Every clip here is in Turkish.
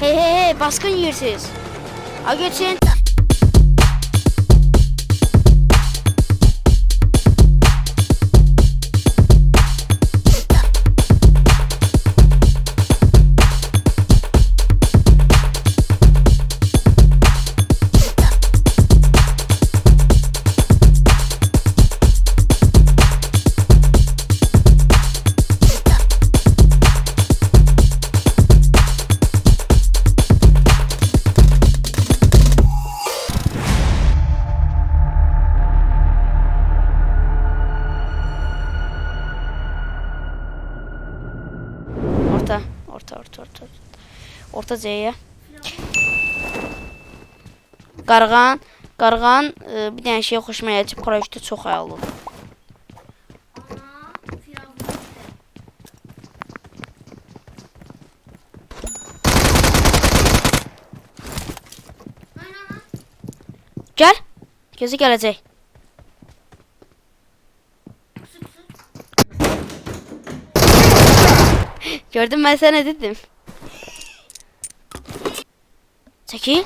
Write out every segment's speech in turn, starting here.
Hey hey hey baskın yersiz. Ha Orta. Orta orta orta. Orta C'ye. Qarğan, qarğan e, bir dənə şey xoşuma gəldi. Paraşütü çox ayarlı. Gəl. Gözü gələcək. Gördün ben sana dedim. Çekil.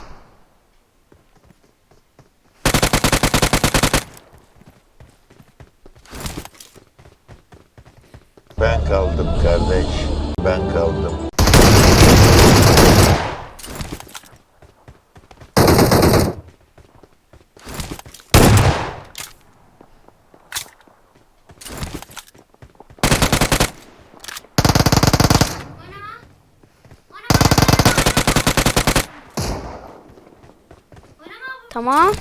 Ben kaldım kardeş. Ben kaldım. Tamam.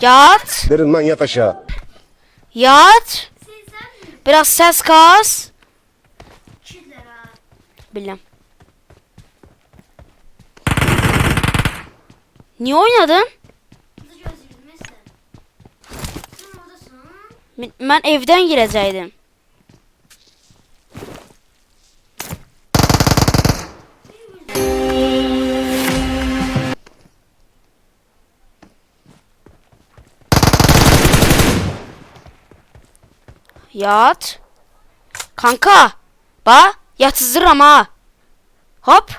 Yat. Derin lan yat aşağı. Yat. Biraz ses kas. Bilmem. Niye oynadın? Ben- Ben evden gireceydim. Yat. Kanka. Ba yatsızırım ha. Hop.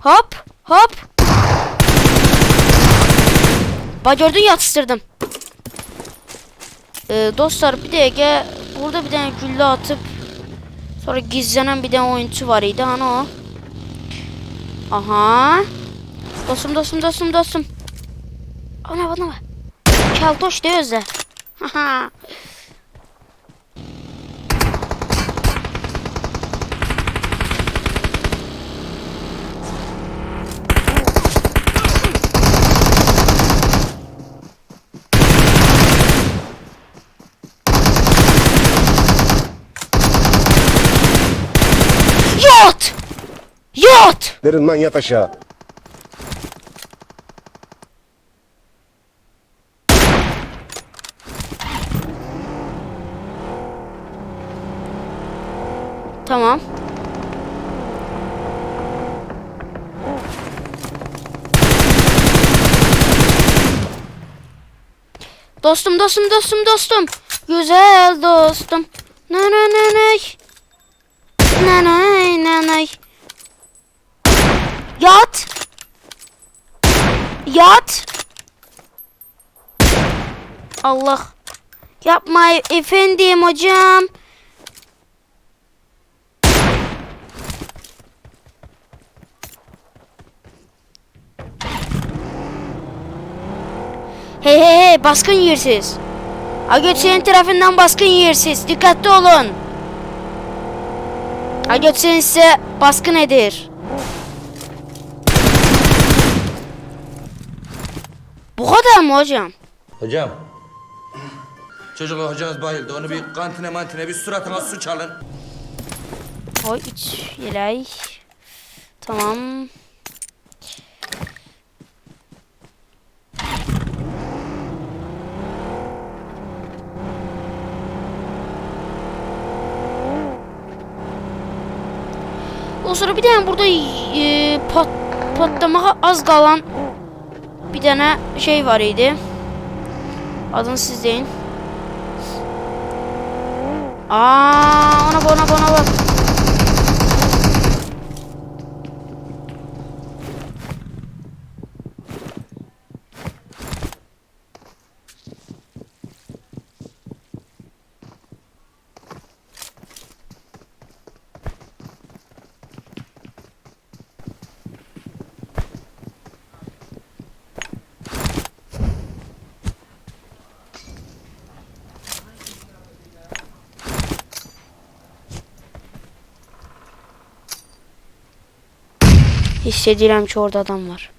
Hop. Hop. Ba gördün yatsırdım. Ee, dostlar bir dakika burada bir tane gülle atıp sonra gizlenen bir tane oyuncu var idi hani o. Aha. Dostum dostum dostum dostum. Ana bana bak. Keltoş de özle. Haha. Yat! Yat! Derin lan yat aşağı. Tamam. Dostum dostum dostum dostum. Güzel dostum. Na na na na. Yat. Yat. Allah. Yapma efendim hocam. Hey hey hey baskın yersiz. Agöt senin tarafından baskın yersiz. Dikkatli olun. Agöt senin size baskın edir. Bu kadar mı hocam? Hocam. Çocuk hocanız bayıldı. Onu bir kantine mantine bir suratına su çalın. Oy üç yelay. Tamam. O sonra bir tane burada e, pat, patlamağa az kalan tane şey var idi. Adını siz deyin. Aa, ona bak, ona bak, Hissediyorum ki orada adam var.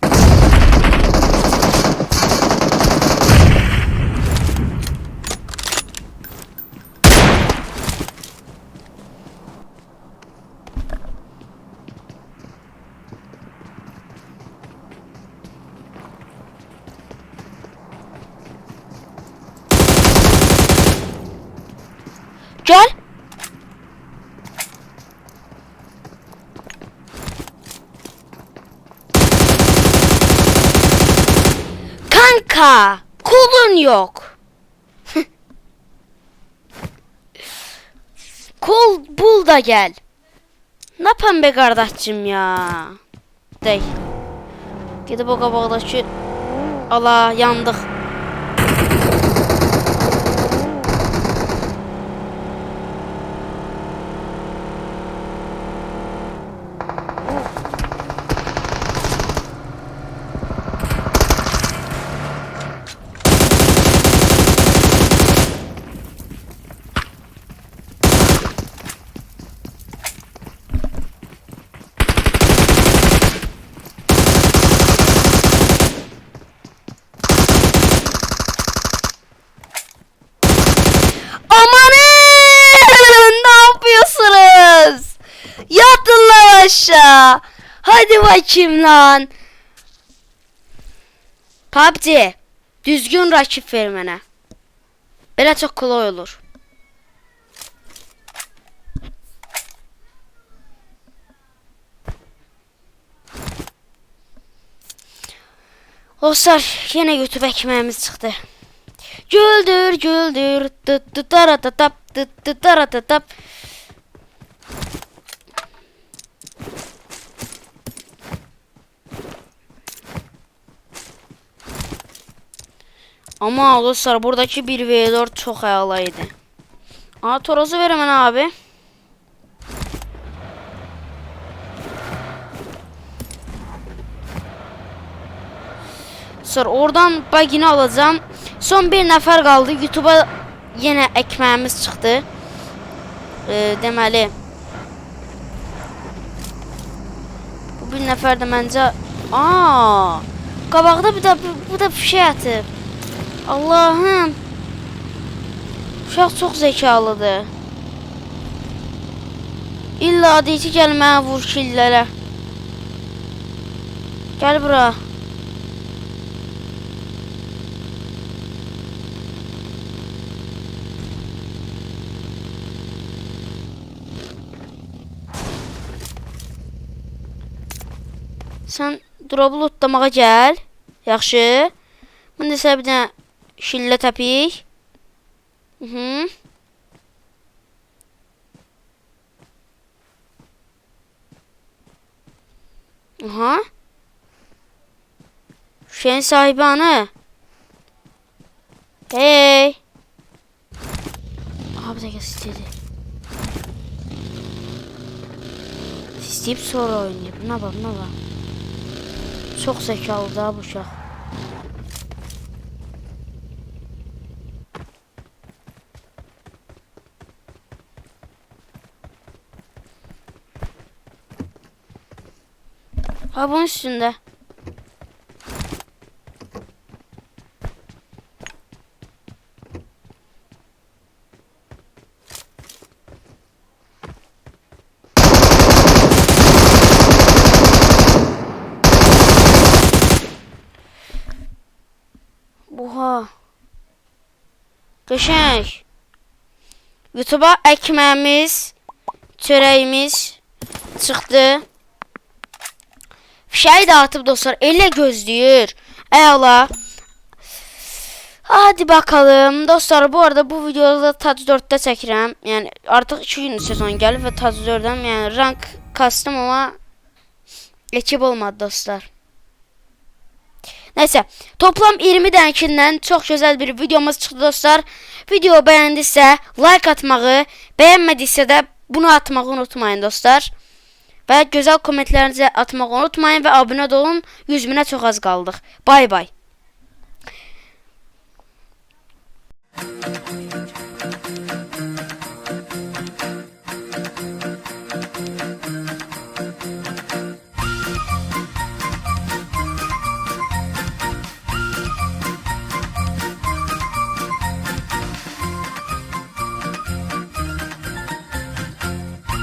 Gel. Kanka, kolun yok. Kol bul da gel. Ne yapan be kardeşim ya? Dey. Gidip o qabaqdakı ala yandıq. Amanın! Ne yapıyorsunuz? Yatın lan aşağı. Hadi bakayım lan. PUBG. Düzgün rakip ver mənə. Belə çox kolay olur. Dostlar, yenə YouTube ekmeğimiz çıxdı. Güldür güldür tıt tıt taratatap tıt tıt taratatap. Ama dostlar buradaki 1v4 çok ayalaydı. Aa torozu ver hemen abi. Sonra oradan bagini alacağım. Son bir nəfər qaldı. YouTube-a yenə ekməyimiz çıxdı. E, deməli Bu bir nəfər də məncə Aa! Qabaqda bir də bu, bu da fişək atıb. Allahım. Uşaq çox zəkalıdır. İlla ki, gəl mənə vur killərə. Gəl bura. Sən drop'u lootlamağa gəl. Yaxşı. Mən də sənə bir dənə şillə təpik. Mhm. Aha. Şeyin sahibi anı. Hey. Abi de istedi. İsteyip sonra oynayıp. Ne bak ne bak. Çok zekalı da bu uşaq. Ha bunun üstünde. Oha. Qəşəng. YouTube'a ekmeğimiz, çörəyimiz çıxdı. Də atıb dostlar. Elə gözləyir. Əla. Hadi bakalım dostlar bu arada bu videoda TAC 4'te çəkirəm. Yəni artıq 2 gün sezon gəlib və TAC 4-əm. Yəni rank kastım amma ekip olmadı dostlar. Neyse toplam 20 dənkindən çox gözəl bir videomuz çıxdı dostlar. Video bəyəndisə like atmağı, bəyənmədiksə də bunu atmağı unutmayın dostlar. Və gözəl kommentlərinizi atmağı unutmayın və abunə olun. 100 minə çox az qaldıq. Bay bay.